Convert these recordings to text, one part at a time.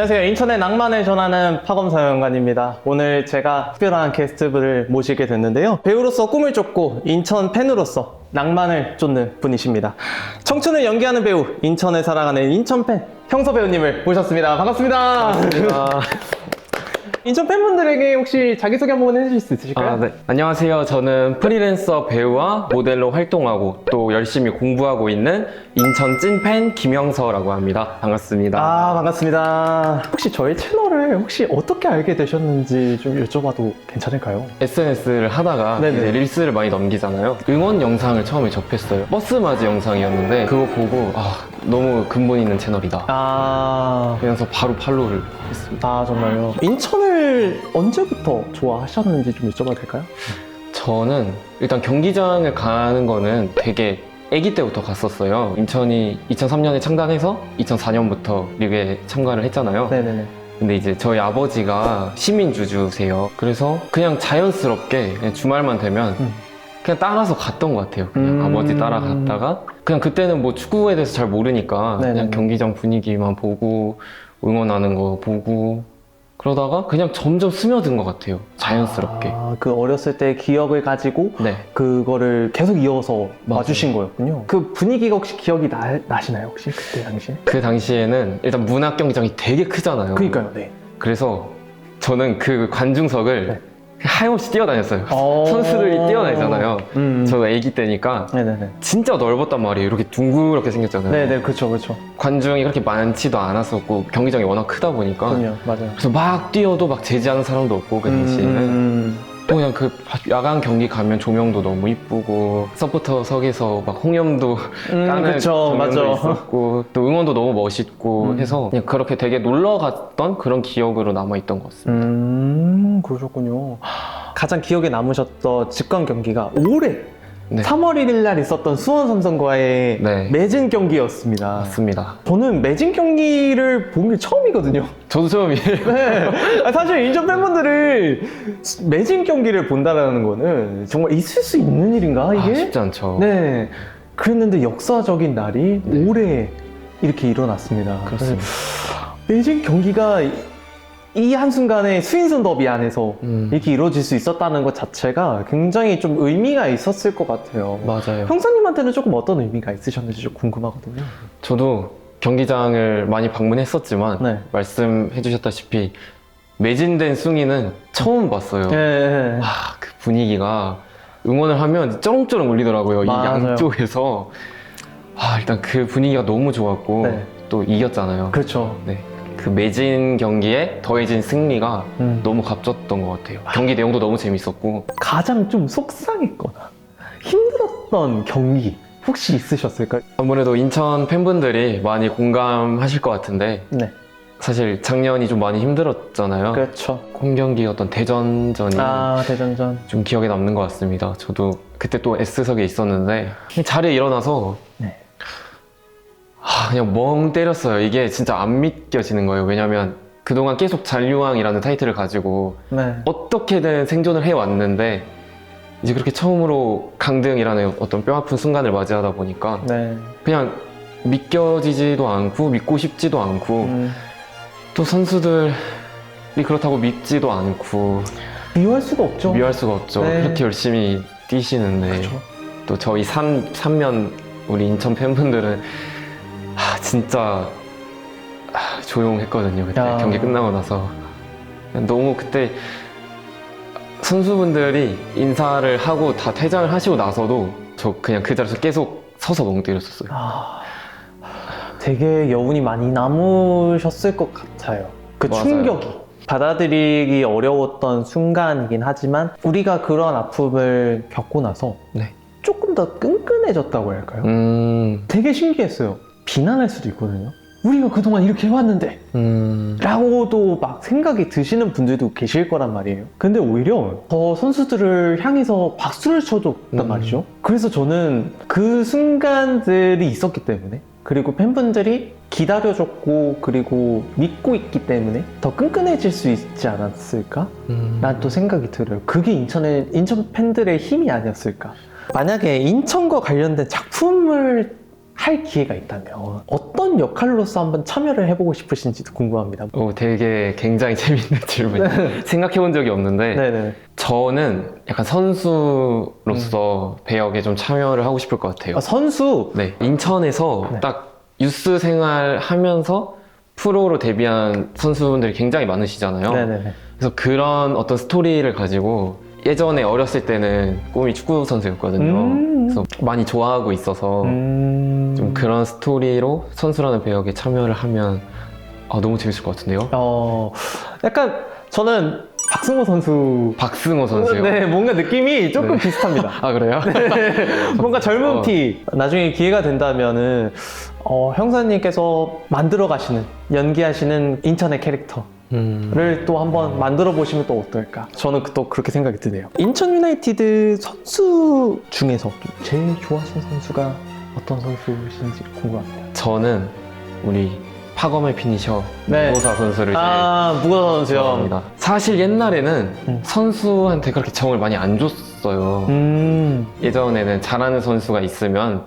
안녕하세요. 인천의 낭만을 전하는 파검사 연관입니다. 오늘 제가 특별한 게스트분을 모시게 됐는데요. 배우로서 꿈을 쫓고 인천 팬으로서 낭만을 쫓는 분이십니다. 청춘을 연기하는 배우, 인천을 사랑하는 인천 팬, 형서 배우님을 모셨습니다. 반갑습니다. 인천 팬분들에게 혹시 자기소개 한번 해주실 수 있으실까요? 아, 네. 안녕하세요. 저는 프리랜서 배우와 모델로 활동하고 또 열심히 공부하고 있는 인천 찐팬 김영서라고 합니다. 반갑습니다. 아, 반갑습니다. 혹시 저희 채널을 혹시 어떻게 알게 되셨는지 좀 여쭤봐도 괜찮을까요? SNS를 하다가 네네. 이제 릴스를 많이 넘기잖아요. 응원 영상을 처음에 접했어요. 버스 맞이 영상이었는데 그거 보고 아, 너무 근본 있는 채널이다. 아, 그래서 바로 팔로우를 했습니다. 아 정말요? 인천 을 언제부터 좋아하셨는지 좀 여쭤봐도 될까요? 저는 일단 경기장을 가는 거는 되게 아기 때부터 갔었어요. 인천이 2003년에 창단해서 2004년부터 리그에 참가를 했잖아요. 네네네. 근데 이제 저희 아버지가 시민주주세요. 그래서 그냥 자연스럽게 그냥 주말만 되면 음. 그냥 따라서 갔던 것 같아요. 그냥 음. 아버지 따라갔다가 그냥 그때는 뭐 축구에 대해서 잘 모르니까 네네네. 그냥 경기장 분위기만 보고 응원하는 거 보고 그러다가 그냥 점점 스며든 것 같아요. 자연스럽게. 아, 그 어렸을 때 기억을 가지고 네. 그거를 계속 이어서 맞아요. 와주신 거였군요. 그 분위기가 혹시 기억이 나, 나시나요? 혹시 그때 당시에? 그 당시에는 일단 문학 경기장이 되게 크잖아요. 그니까요, 네. 그래서 저는 그 관중석을 네. 하염없이 뛰어다녔어요. 어. 선수들이 뛰어다니잖아요. 음. 저 애기 때니까 네네네. 진짜 넓었단 말이에요. 이렇게 둥그렇게 생겼잖아요. 네네, 그쵸, 그쵸. 관중이 그렇게 많지도 않았었고 경기장이 워낙 크다 보니까 그럼요, 맞아요. 그래서 막 뛰어도 막 제지하는 사람도 없고 그 당시에는 음, 또 그냥 그 야간 경기 가면 조명도 너무 이쁘고 서포터석에서 막 홍염도 음, 까는 그쵸, 맞아. 있었고 또 응원도 너무 멋있고 음. 해서 그냥 그렇게 되게 놀러 갔던 그런 기억으로 남아 있던 것 같습니다. 음, 그러셨군요. 가장 기억에 남으셨던 직관 경기가 올해 네. 3월 1일 날 있었던 수원 삼성과의 네. 매진 경기였습니다. 맞습니다. 저는 매진 경기를 본 게 처음이거든요. 저도 처음이에요. 네. 아, 사실 인천 팬분들을 매진 경기를 본다는 거는 정말 있을 수 있는 일인가 아, 이게? 쉽지 않죠. 네. 그랬는데 역사적인 날이 네. 올해 이렇게 일어났습니다. 그렇습니다. 매진 경기가 이 한순간에 스윈슨 더비 안에서 음, 이렇게 이루어질 수 있었다는 것 자체가 굉장히 좀 의미가 있었을 것 같아요. 맞아요. 형사님한테는 조금 어떤 의미가 있으셨는지 좀 궁금하거든요. 저도 경기장을 많이 방문했었지만 네. 말씀해 주셨다시피 매진된 숭이는 처음 봤어요. 네. 아, 그 분위기가 응원을 하면 쩌렁쩌렁 울리더라고요. 이 맞아요. 양쪽에서. 아, 일단 그 분위기가 너무 좋았고 네. 또 이겼잖아요. 그렇죠. 네. 그 매진 경기에 더해진 승리가 음. 너무 값졌던 것 같아요. 경기 내용도 너무 재밌었고 가장 좀 속상했거나 힘들었던 경기 혹시 있으셨을까요? 아무래도 인천 팬분들이 많이 공감하실 것 같은데 네. 사실 작년이 좀 많이 힘들었잖아요. 그렇죠. 홈 경기 어떤 대전전이 아, 대전전. 좀 기억에 남는 것 같습니다. 저도 그때 또 S석에 있었는데 자리에 일어나서 네. 아, 그냥 멍 때렸어요. 이게 진짜 안 믿겨지는 거예요. 왜냐면 그동안 계속 잔류왕이라는 타이틀을 가지고 네. 어떻게든 생존을 해왔는데 이제 그렇게 처음으로 강등이라는 어떤 뼈아픈 순간을 맞이하다 보니까 네. 그냥 믿겨지지도 않고 믿고 싶지도 않고 음, 또 선수들이 그렇다고 믿지도 않고 미워할 수가 없죠. 미워할 수가 없죠. 네. 그렇게 열심히 뛰시는데 그렇죠. 또 저희 삼 삼면 우리 인천 팬분들은 아, 진짜 아, 조용했거든요. 그때 야. 경기 끝나고 나서 너무 그때 선수분들이 인사를 하고 다 퇴장을 하시고 나서도 저 그냥 그 자리에서 계속 서서 멍 때렸었어요. 아, 되게 여운이 많이 남으셨을 것 같아요. 그 맞아요. 충격이. 받아들이기 어려웠던 순간이긴 하지만 우리가 그런 아픔을 겪고 나서 네. 조금 더 끈끈해졌다고 할까요? 음, 되게 신기했어요. 비난할 수도 있거든요. 우리가 그동안 이렇게 해왔는데 음, 라고도 막 생각이 드시는 분들도 계실 거란 말이에요. 근데 오히려 더 선수들을 향해서 박수를 쳐줬단 음. 말이죠. 그래서 저는 그 순간들이 있었기 때문에 그리고 팬분들이 기다려줬고 그리고 믿고 있기 때문에 더 끈끈해질 수 있지 않았을까? 음. 난또 생각이 들어요. 그게 인천의 인천 팬들의 힘이 아니었을까? 만약에 인천과 관련된 작품을 할 기회가 있다면 어떤 역할로서 한번 참여를 해보고 싶으신지도 궁금합니다. 오, 되게 굉장히 재밌는 질문이에요. 생각해 본 적이 없는데 네네. 저는 약간 선수로서 배역에 좀 참여를 하고 싶을 것 같아요. 아, 선수. 네, 인천에서 네. 딱 유스 생활 하면서 프로로 데뷔한 선수분들이 굉장히 많으시잖아요. 네네네. 그래서 그런 어떤 스토리를 가지고 예전에 어렸을 때는 꿈이 축구 선수였거든요. 음. 그래서 많이 좋아하고 있어서 음... 좀 그런 스토리로 선수라는 배역에 참여를 하면 아, 너무 재밌을 것 같은데요? 어, 약간 저는 박승호 선수. 박승호 선수요. 네, 뭔가 느낌이 조금 네. 비슷합니다. 아 그래요? 뭔가 젊은 어. 피. 나중에 기회가 된다면은 어, 형사님께서 만들어 가시는 연기하시는 인천의 캐릭터를 음. 또 한번 만들어 보시면 또 어떨까? 저는 또 그렇게 생각이 드네요. 인천 유나이티드 선수 중에서 제일 좋아하시는 선수가 어떤 선수이신지 궁금합니다. 저는 우리 파검의 피니셔 네. 무고사 선수를 아, 제일 선수요. 좋아합니다. 사실 옛날에는 음. 선수한테 그렇게 정을 많이 안 줬어요. 음, 예전에는 잘하는 선수가 있으면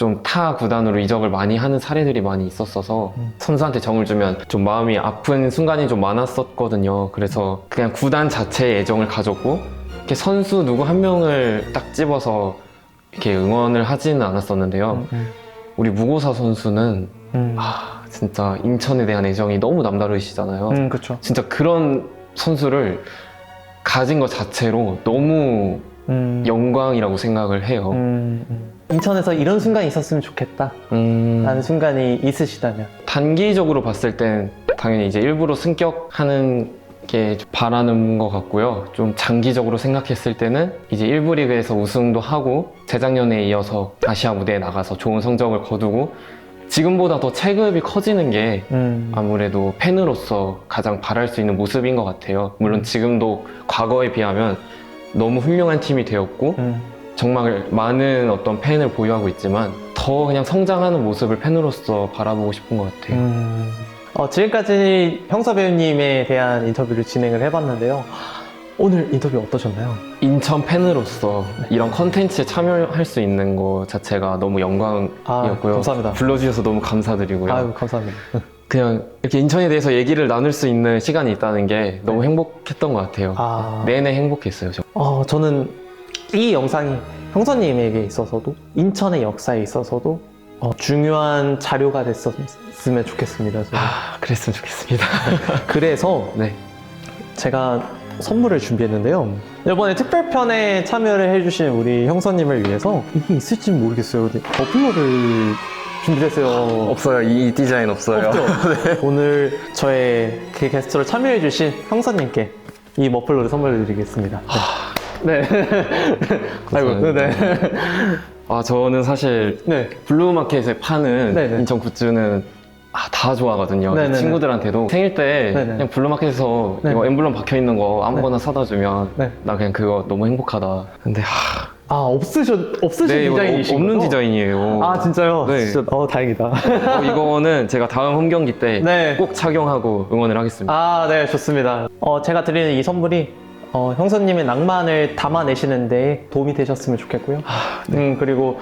좀 타 구단으로 이적을 많이 하는 사례들이 많이 있었어서 음. 선수한테 정을 주면 좀 마음이 아픈 순간이 좀 많았었거든요. 그래서 그냥 구단 자체에 애정을 가졌고 이렇게 선수 누구 한 명을 딱 집어서 이렇게 응원을 하지는 않았었는데요. 음, 우리 무고사 선수는 음, 아 진짜 인천에 대한 애정이 너무 남다르시잖아요. 음, 그렇죠. 진짜 그런 선수를 가진 것 자체로 너무 음, 영광이라고 생각을 해요. 음, 음. 인천에서 이런 순간이 있었으면 좋겠다. 음, 라는 순간이 있으시다면. 단기적으로 봤을 땐 당연히 이제 일부러 승격하는 게 바라는 것 같고요. 좀 장기적으로 생각했을 때는 이제 1부 리그에서 우승도 하고 재작년에 이어서 아시아 무대에 나가서 좋은 성적을 거두고 지금보다 더 체급이 커지는 게 음, 아무래도 팬으로서 가장 바랄 수 있는 모습인 것 같아요. 물론 지금도 과거에 비하면 너무 훌륭한 팀이 되었고 음, 정말 많은 어떤 팬을 보유하고 있지만 더 그냥 성장하는 모습을 팬으로서 바라보고 싶은 것 같아요. 음. 어, 지금까지 형사 배우님에 대한 인터뷰를 진행을 해봤는데요. 오늘 인터뷰 어떠셨나요? 인천 팬으로서 이런 컨텐츠에 참여할 수 있는 것 자체가 너무 아, 영광이었고요. 감사합니다. 불러주셔서 너무 감사드리고요. 아유, 감사합니다. 그냥 이렇게 인천에 대해서 얘기를 나눌 수 있는 시간이 있다는 게 너무 행복했던 것 같아요. 아, 내내 행복했어요. 저. 어, 저는 이 영상이 형사님에게 있어서도 인천의 역사에 있어서도 어, 중요한 자료가 됐었으면 좋겠습니다. 저는. 아, 그랬으면 좋겠습니다. 그래서 네. 제가 선물을 준비했는데요. 이번에 특별편에 참여를 해주신 우리 형사님을 위해서 이게 있을지 모르겠어요. 근데 버플러를 준비했어요. 없어요. 이 디자인 없어요. 없죠? 오늘 저의 그 게스트로 참여해주신 형사님께 이 머플러를 선물을 드리겠습니다. 네. 아이고, 네. 아, 저는 사실 네. 블루마켓에 파는 네 네. 인천 굿즈는 아, 다 좋아하거든요. 네네네. 친구들한테도 생일 때 네 네. 그냥 블루마켓에서 네. 이거 엠블럼 박혀 있는 거 아무거나 사다 주면 네. 나 그냥 그거 너무 행복하다. 근데 하, 아, 없으셨, 없으신 네, 이거 디자인이신 없는 거죠? 디자인이에요. 아, 진짜요? 네. 진짜, 어, 다행이다. 어, 이거는 제가 다음 홈 경기 때꼭 네. 착용하고 응원을 하겠습니다. 아, 네, 좋습니다. 어, 제가 드리는 이 선물이 어, 형사님의 낭만을 담아내시는데 도움이 되셨으면 좋겠고요. 음, 그리고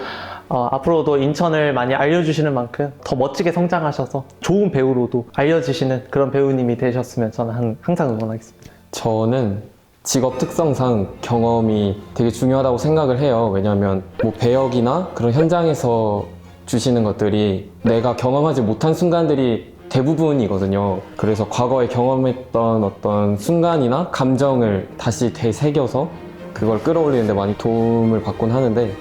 어, 앞으로도 인천을 많이 알려주시는 만큼 더 멋지게 성장하셔서 좋은 배우로도 알려지시는 그런 배우님이 되셨으면 저는 한- 항상 응원하겠습니다. 저는 직업 특성상 경험이 되게 중요하다고 생각을 해요. 왜냐하면 뭐 배역이나 그런 현장에서 주시는 것들이 내가 경험하지 못한 순간들이 대부분이거든요. 그래서 과거에 경험했던 어떤 순간이나 감정을 다시 되새겨서 그걸 끌어올리는데 많이 도움을 받곤 하는데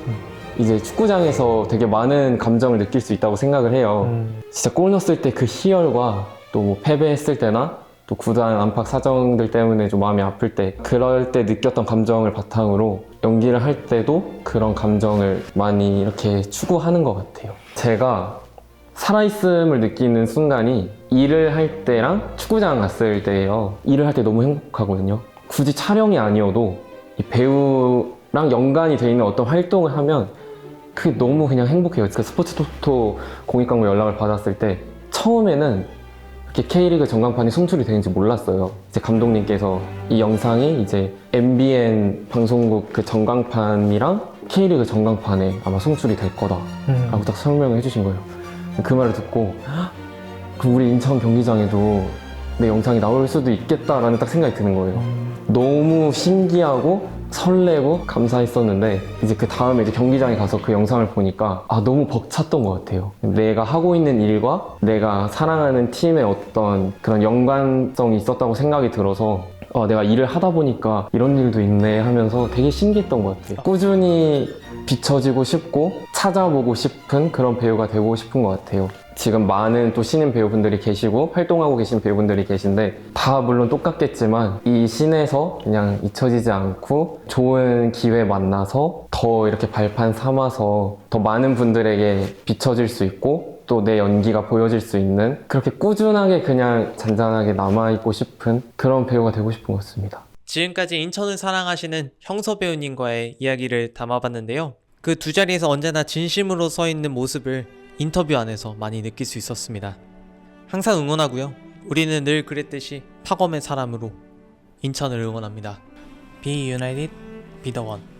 이제 축구장에서 되게 많은 감정을 느낄 수 있다고 생각을 해요. 음, 진짜 골 넣었을 때 그 희열과 또 뭐 패배했을 때나 또 구단 안팎 사정들 때문에 좀 마음이 아플 때 그럴 때 느꼈던 감정을 바탕으로 연기를 할 때도 그런 감정을 많이 이렇게 추구하는 것 같아요. 제가 살아있음을 느끼는 순간이 일을 할 때랑 축구장 갔을 때예요. 일을 할 때 너무 행복하거든요. 굳이 촬영이 아니어도 이 배우랑 연관이 돼 있는 어떤 활동을 하면 그 너무 그냥 행복해요. 그 스포츠 토토 공익광고 연락을 받았을 때 처음에는 이렇게 K리그 전광판이 송출이 되는지 몰랐어요. 이제 감독님께서 이 영상이 이제 MBN 방송국 그 전광판이랑 K리그 전광판에 아마 송출이 될 거다 음. 라고 딱 설명을 해주신 거예요. 그 말을 듣고 "헉, 그럼 우리 인천 경기장에도 내 영상이 나올 수도 있겠다라는 딱 생각이 드는 거예요. 너무 신기하고 설레고 감사했었는데 이제 그 다음에 이제 경기장에 가서 그 영상을 보니까 아 너무 벅찼던 것 같아요. 내가 하고 있는 일과 내가 사랑하는 팀의 어떤 그런 연관성이 있었다고 생각이 들어서 어, 내가 일을 하다 보니까 이런 일도 있네 하면서 되게 신기했던 것 같아요. 꾸준히 비춰지고 싶고 찾아보고 싶은 그런 배우가 되고 싶은 것 같아요. 지금 많은 또 신인 배우분들이 계시고 활동하고 계신 배우분들이 계신데 다 물론 똑같겠지만 이 신에서 그냥 잊혀지지 않고 좋은 기회 만나서 더 이렇게 발판 삼아서 더 많은 분들에게 비춰질 수 있고 또 내 연기가 보여질 수 있는 그렇게 꾸준하게 그냥 잔잔하게 남아있고 싶은 그런 배우가 되고 싶은 것 같습니다. 지금까지 인천을 사랑하시는 형서 배우님과의 이야기를 담아봤는데요. 그 두 자리에서 언제나 진심으로 서 있는 모습을 인터뷰 안에서 많이 느낄 수 있었습니다. 항상 응원하고요. 우리는 늘 그랬듯이 파검의 사람으로 인천을 응원합니다. Be United, Be the One.